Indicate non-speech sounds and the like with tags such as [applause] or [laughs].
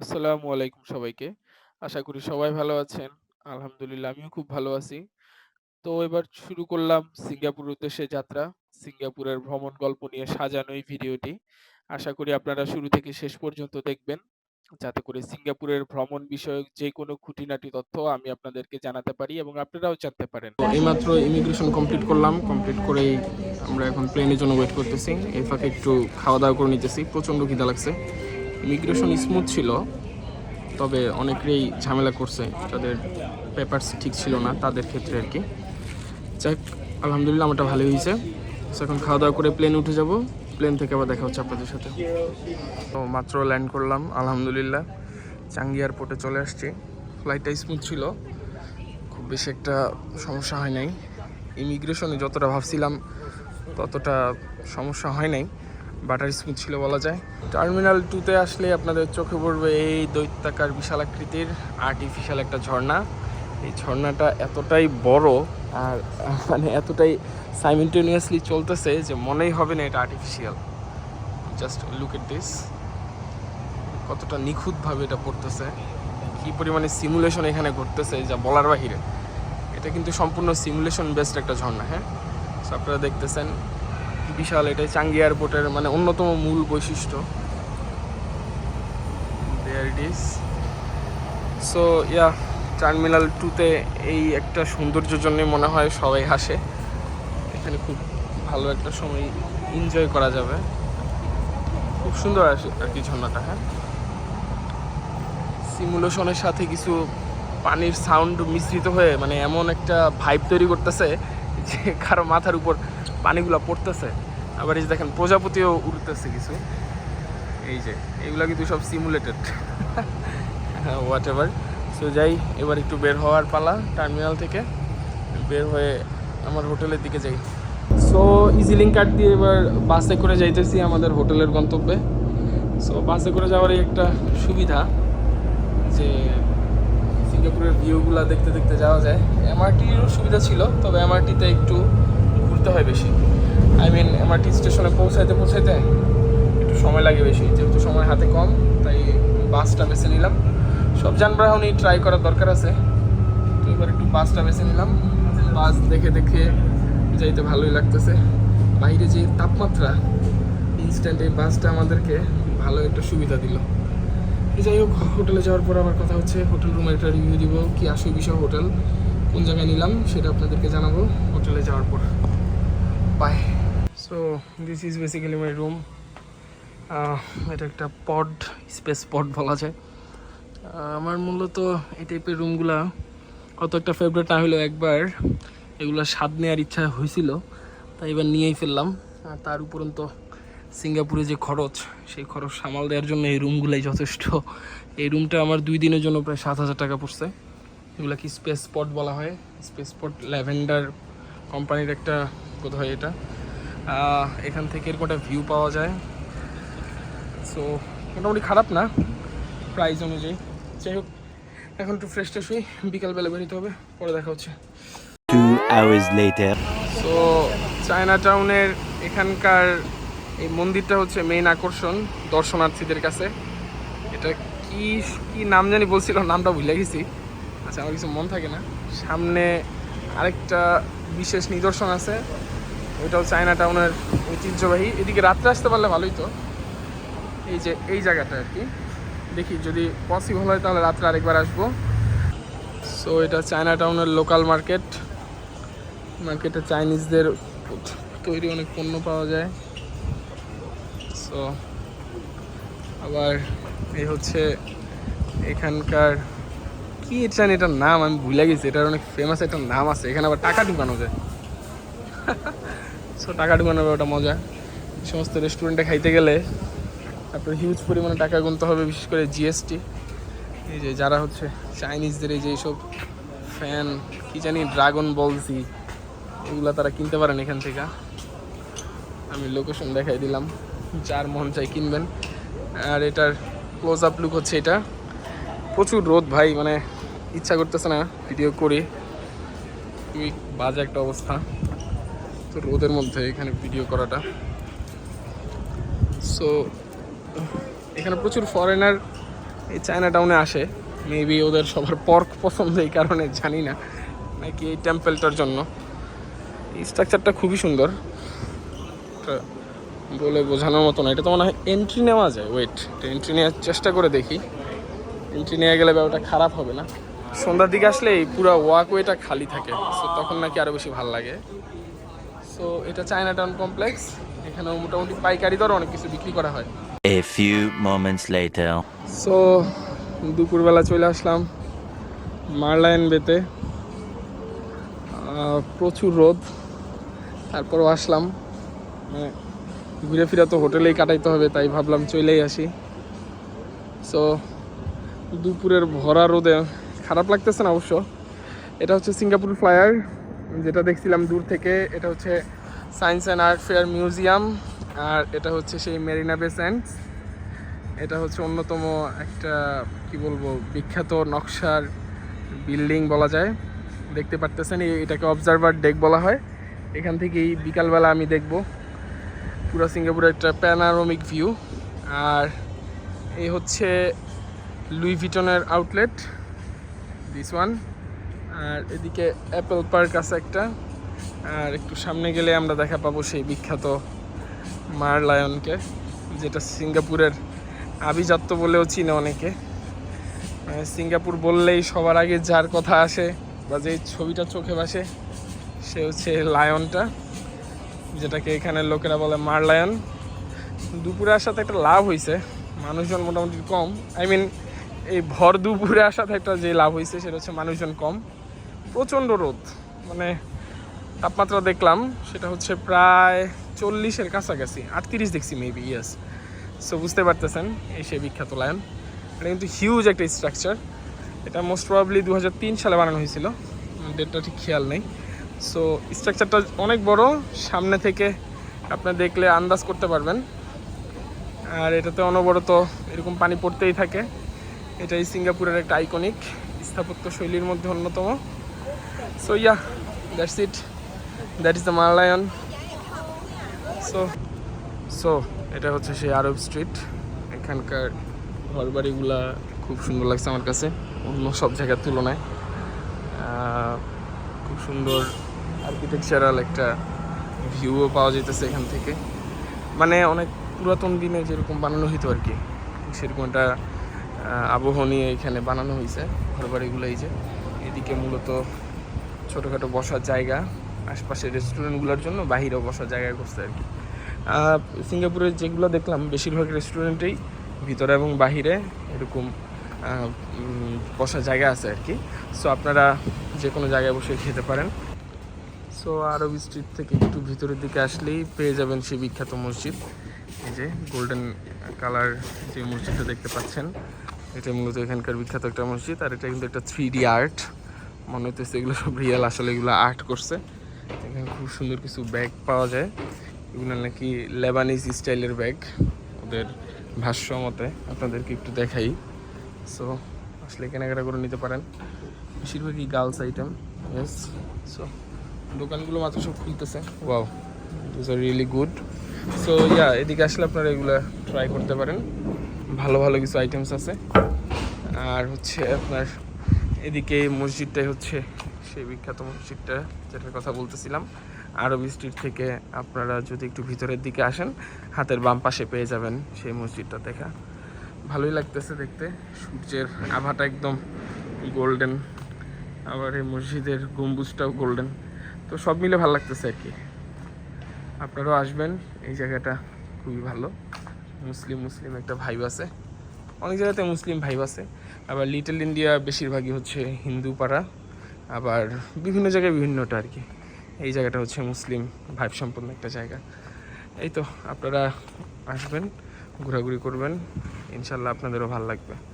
আসসালামু আলাইকুম সবাইকে। আশা করি সবাই ভালো আছেন। আলহামদুলিল্লাহ, আমিও খুব ভালো আছি। তো এবার শুরু করলাম সিঙ্গাপুর উদ্দেশ্যে যাত্রা। সিঙ্গাপুরের ভ্রমণ গল্প নিয়ে সাজানো এই ভিডিওটি। আশা করি আপনারা শুরু থেকে শেষ পর্যন্ত দেখবেন। যাতে করে সিঙ্গাপুরের ভ্রমণ বিষয়ক যেকোনো খুঁটিনাটি তথ্য আমি আপনাদেরকে জানাতে পারি এবং আপনারাও জানতে পারেন। এইমাত্র ইমিগ্রেশন কমপ্লিট করলাম কমপ্লিট করেই আমরা এখন প্লেনের জন্য ওয়েট করতেছি এই ফাঁকে একটু খাওয়া দাওয়া করে নিতেছি প্রচণ্ড খিদা লাগছে ইমিগ্রেশন স্মুথ ছিল, তবে অনেকেই ঝামেলা করছে। তাদের পেপারস ঠিক ছিল না, তাদের ক্ষেত্রে আর কি। যাক আলহামদুলিল্লাহ আমারটা ভালোই হয়েছে। এখন খাওয়া দাওয়া করে প্লেন উঠে যাব। প্লেন থেকে আবার দেখা হচ্ছে আপনাদের সাথে। তো মাত্র ল্যান্ড করলাম, আলহামদুলিল্লাহ। চাঙ্গি এয়ারপোর্টে চলে আসছি। ফ্লাইটটা স্মুথ ছিল। খুব বেশি একটা সমস্যা হয় নাই। ইমিগ্রেশনে যতটা ভাবছিলাম, ততটা সমস্যা হয় নাই। বাটার স্মুথ ছিল বলা যায়। টার্মিনাল টুতে আসলে আপনাদের চোখে পড়বে এই দৈত্যাকার বিশাল আকৃতির আর্টিফিশিয়াল একটা ঝর্ণা। এই ঝর্ণাটা এতটাই বড় আর মানে এতটাই সাইমেন্টেনিয়াসলি চলতেছে যে মনেই হবে না এটা artificial just look at this কতটা নিখুঁতভাবে এটা পড়তেছে। কি পরিমাণে সিমুলেশন এখানে ঘটতেছে, যা বলার বাহিরে। এটা কিন্তু সম্পূর্ণ সিমুলেশন বেসড একটা ঝর্ণা হ্যাঁ? So, আপনারা দেখতেছেন বিশাল, এটাই চাঙ্গি এয়ারপোর্টের মানে অন্যতম মূল বৈশিষ্ট্য। দেয়ার সো ইয়া টার্মিনাল টুতে এই একটা সৌন্দর্যের জন্যই মনে হয় সবাই হাসে। এখানে খুব ভালো একটা সময় এনজয় করা যাবে। খুব সুন্দর আসে আর কি ঝর্ণাটা হ্যাঁ? সিমুলেশনের সাথে কিছু পানির সাউন্ড মিশ্রিত হয়ে মানে এমন একটা ভাইব তৈরি করতেছে যে কারও মাথার উপর পানিগুলো পড়তেছে। আবার এই যে দেখেন, প্রজাপতিও উড়তেছে কিছু। এই যে, এগুলো কিন্তু সব সিমুলেটেড হোয়াট এভার সো যাই, এবার একটু বের হওয়ার পালা টার্মিনাল থেকে। বের হয়ে আমার হোটেলের দিকে যাই। সো ইজিলিং কার্ড দিয়ে এবার বাসে করে যাইতেছি আমাদের হোটেলের গন্তব্যে। সো বাসে করে যাওয়ারই একটা সুবিধা যে সিঙ্গাপুরের ভিউগুলো দেখতে দেখতে যাওয়া যায়। এমআরটিরও সুবিধা ছিল, তবে এমআরটিতে একটু ঘুরতে হয় বেশি। আই মিন এমআরটি স্টেশনে পৌঁছাইতে পৌঁছাইতে একটু সময় লাগে বেশি, যেহেতু সময় হাতে কম, তাই বাসটা বেছে নিলাম। সব যানবাহনই ট্রাই করার দরকার আছে। তো এবার একটু বাসটা বেছে নিলাম। বাস দেখে দেখে যাইতে ভালোই লাগতেছে। বাইরে যে তাপমাত্রা ইনস্ট্যান্ট এই বাসটা আমাদেরকে ভালো একটা সুবিধা দিল। যাই হোক, হোটেলে যাওয়ার পর আবার কথা হচ্ছে, হোটেল রুমের একটা রিভিউ দিব, কি আসে বিষয় হোটেল, কোন জায়গায় নিলাম, সেটা আপনাদেরকে জানাব, হোটেলে যাওয়ার পর। Bye so this is basically my room এটা একটা পড স্পেস পড বলা যায়। আমার মূলত এই টাইপের রুমগুলা অত একটা ফেভারিট না হলেও একবার এগুলো স্বাদ নেওয়ার ইচ্ছা হয়েছিল, তাই এবার নিয়েই ফেললাম। আর তার উপরন্ত সিঙ্গাপুরে যে খরচ, সেই খরচ সামাল দেওয়ার জন্য এই রুমগুলাই যথেষ্ট। এই রুমটা আমার দুই দিনের জন্য প্রায় সাত হাজার টাকা পড়ছে। এগুলো কি স্পেস স্পট বলা হয়। স্পেস স্পট ল্যাভেন্ডার কোম্পানির একটা হয় এটা? এখান থেকে এরকম একটা ভিউ পাওয়া যায়। সো মোটামুটি খারাপ না প্রাইস অনুযায়ী। যাই হোক এখন একটু ফ্রেশ ট্রেশ হই বিকালবেলা বেরোতে হবে পরে দেখা হচ্ছে. তো চায়না টাউনের এখানকার এই মন্দিরটা হচ্ছে মেইন আকর্ষণ দর্শনার্থীদের কাছে। এটা কি কি নাম জানি বলছিল নামটা ভুলে গেছি। আচ্ছা আমার কিছু মন থাকে না। সামনে আরেকটা বিশেষ নিদর্শন আছে। ওইটাও চায়না টাউনের ঐতিহ্যবাহী। এদিকে রাত্রে আসতে পারলে ভালোই তো। এই যে, এই জায়গাটা আর কি। দেখি, যদি পসিবল হয় তাহলে রাত্রে আরেকবার আসব। সো এটা চায়না টাউনের লোকাল মার্কেট মার্কেটে চাইনিজদের তৈরি অনেক পণ্য পাওয়া যায়। সো আবার এই হচ্ছে এখানকার কি জানি এটার নাম? আমি ভুলে গেছি, এটার অনেক ফেমাস একটা নাম আছে, এখানে আবার টাকা ঢুকানো যায়। [laughs] সো টাকা ঢুকানো ওটা মজা। সমস্ত রেস্টুরেন্টে খাইতে গেলে আপনার হিউজ পরিমাণে টাকা গুনতে হবে, বিশেষ করে জিএসটি এই যে যারা হচ্ছে চাইনিজদের এই যে সব ফ্যান কি জানি ড্রাগন বলছি এগুলো তারা কিনতে পারেন এখান থেকে। আমি লোকেশন দেখাই দিলাম, যার মন চাই কিনবেন। আর এটার ক্লোজ আপ লুক হচ্ছে এটা। প্রচুর রোদ ভাই মানে ইচ্ছা করতেছে না ভিডিও করি। খুবই বাজে একটা অবস্থা। তো রোদের মধ্যে এখানে ভিডিও করাটা। সো এখানে প্রচুর ফরেনার এই চায়না টাউনে আসে। মেবি ওদের সবার পর্ক পছন্দ এই কারণে, জানি না। নাকি এই টেম্পেলটার জন্য। এই স্ট্রাকচারটা খুবই সুন্দর। বলে বোঝানোর মতো না। এটা তো মনে হয় এন্ট্রি নেওয়া যায়। ওয়েট এন্ট্রি নেওয়ার চেষ্টা করে দেখি। এন্ট্রি নিয়ে গেলে ব্যাপারটা খারাপ হবে না। সন্ধ্যার দিকে আসলে এই পুরো ওয়াকওয়েটা খালি থাকে সো তখন নাকি আরও বেশি ভালো লাগে। সো এটা চায়না টাউন কমপ্লেক্স এখানেও মোটামুটি পাইকারি দর অনেক কিছু বিক্রি করা হয়। A few moments later. So দুপুরবেলা চলে আসলাম মারলাইন বেতে প্রচুর রোদ। তারপরও আসলাম। মানে ঘুরে ফিরে তো হোটেলেই কাটাইতে হবে তাই ভাবলাম চলেই আসি। সো দুপুরের ভরা রোদে খারাপ লাগতেছে না অবশ্য। এটা হচ্ছে সিঙ্গাপুর ফ্লায়ার যেটা দেখছিলাম দূর থেকে। এটা হচ্ছে science and art fair museum আর এটা হচ্ছে সেই মেরিনা বে এটা হচ্ছে অন্যতম একটা, কি বলব, বিখ্যাত নকশার বিল্ডিং বলা যায়। দেখতে পারতেছেন এটাকে অবজারভার ডেক বলা হয়। এখান থেকেই বিকালবেলা আমি দেখব। পুরো সিঙ্গাপুরের একটা প্যানারোমিক ভিউ আর এই হচ্ছে লুই ভিটনের আউটলেট দিস ওয়ান আর এদিকে অ্যাপেল পার্ক আছে একটা। আর একটু সামনে গেলে আমরা দেখা পাবো সেই বিখ্যাত মার লায়নকে যেটা সিঙ্গাপুরের আভিজাত্য বলেও চিনে অনেকে। সিঙ্গাপুর বললেই সবার আগে যার কথা আসে বা যে ছবিটা চোখে ভাসে, সে হচ্ছে লায়নটা, যেটাকে এখানে লোকেরা বলে মার লায়ন দুপুরে আসাতে একটা লাভ হয়েছে মানুষজন মোটামুটি কম। আই মিন এই ভর দুপুরে আসাতে একটা যে লাভ হয়েছে, সেটা হচ্ছে মানুষজন কম। প্রচণ্ড রোদ। মানে তাপমাত্রা দেখলাম, সেটা হচ্ছে প্রায় চল্লিশের কাছাকাছি, আটত্রিশ দেখছি মেবি ইয়েস সো বুঝতে পারতেছেন, এই সে বিখ্যাত লায়ন। এটা কিন্তু হিউজ একটা স্ট্রাকচার এটা মোস্ট প্রবাবলি দু হাজার তিন সালে বানানো হয়েছিল। ডেটটা ঠিক খেয়াল নেই। সো স্ট্রাকচারটা অনেক বড়। সামনে থেকে আপনি দেখলে আন্দাজ করতে পারবেন। আর এটাতে অনবরত এরকম পানি পড়তেই থাকে। এটাই সিঙ্গাপুরের একটা আইকনিক স্থাপত্য শৈলীর মধ্যে অন্যতম। So yeah that's it that is the Merlion so so এটা হচ্ছে সেই আরব স্ট্রিট এখানকার ঘরবাড়িগুলা খুব সুন্দর লাগছে আমার কাছে, অন্য সব জায়গার তুলনায়। খুব সুন্দর আর্কিটেকচারাল একটা ভিউও পাওয়া যেতেছে এখান থেকে। মানে অনেক পুরাতন দিনে যেরকম বানানো হইতো আর কি, সেরকম একটা আবহ নিয়ে এখানে বানানো হয়েছে ঘরবাড়িগুলো এই যে। এদিকে মূলত ছোটোখাটো বসার জায়গা আশপাশে রেস্টুরেন্টগুলোর জন্য বাহিরেও বসার জায়গা করছে আর কি। আহ, সিঙ্গাপুরের যেগুলো দেখলাম বেশিরভাগ রেস্টুরেন্টেই ভিতরে এবং বাহিরে এরকম বসার জায়গা আছে আর কি। সো আপনারা যে কোনো জায়গায় বসে খেতে পারেন। সো আরব স্ট্রিট থেকে একটু ভিতরের দিকে আসলেই পেয়ে যাবেন সেই বিখ্যাত মসজিদ। এই যে গোল্ডেন কালার যে মসজিদটা দেখতে পাচ্ছেন। এটা মূলত এখানকার বিখ্যাত একটা মসজিদ, আর এটা কিন্তু একটা থ্রি ডি আর্ট মনে হইতেছে এগুলো সব রিয়েল আসলে এগুলো আর্ট করছে। এখানে খুব সুন্দর কিছু ব্যাগ পাওয়া যায়। এগুলো নাকি লেবানিজ স্টাইলের ব্যাগ ওদের ভাষ্য মতে। আপনাদেরকে একটু দেখাই। সো আসলে কেনাকাটা করে নিতে পারেন। বেশিরভাগই গার্লস আইটেম ইয়েস সো দোকানগুলো মাত্র সব খুলতেছে। Wow this are really good so yeah এদিকে আসলে আপনারা এগুলো ট্রাই করতে পারেন। ভালো ভালো কিছু আইটেমস আছে। আর হচ্ছে আপনার এদিকে মসজিদটাই হচ্ছে সেই বিখ্যাত মসজিদটা, যেটার কথা বলতেছিলাম। আরব স্ট্রিট থেকে আপনারা যদি একটু ভিতরের দিকে আসেন, হাতের বাম পাশে পেয়ে যাবেন সেই মসজিদটা দেখা। ভালোই লাগতেছে দেখতে। সূর্যের আভাটা একদম গোল্ডেন আবার এই মসজিদের গম্বুজটাও গোল্ডেন তো সব মিলে ভালো লাগতেছে আর কি। আপনারাও আসবেন, এই জায়গাটা খুবই ভালো। মুসলিম মুসলিম একটা ভাইব আছে। অনেক জায়গাতে মুসলিম ভাইব আছে। আবার লিটল ইন্ডিয়া বেশিরভাগই হচ্ছে হিন্দু পাড়া। আবার বিভিন্ন জায়গায় বিভিন্নটা আর কি। এই জায়গাটা হচ্ছে মুসলিম ভাইব সম্পন্ন একটা জায়গা। এই তো আপনারা আসবেন, ঘোরাঘুরি করবেন। ইনশাল্লাহ আপনাদেরও ভালো লাগবে।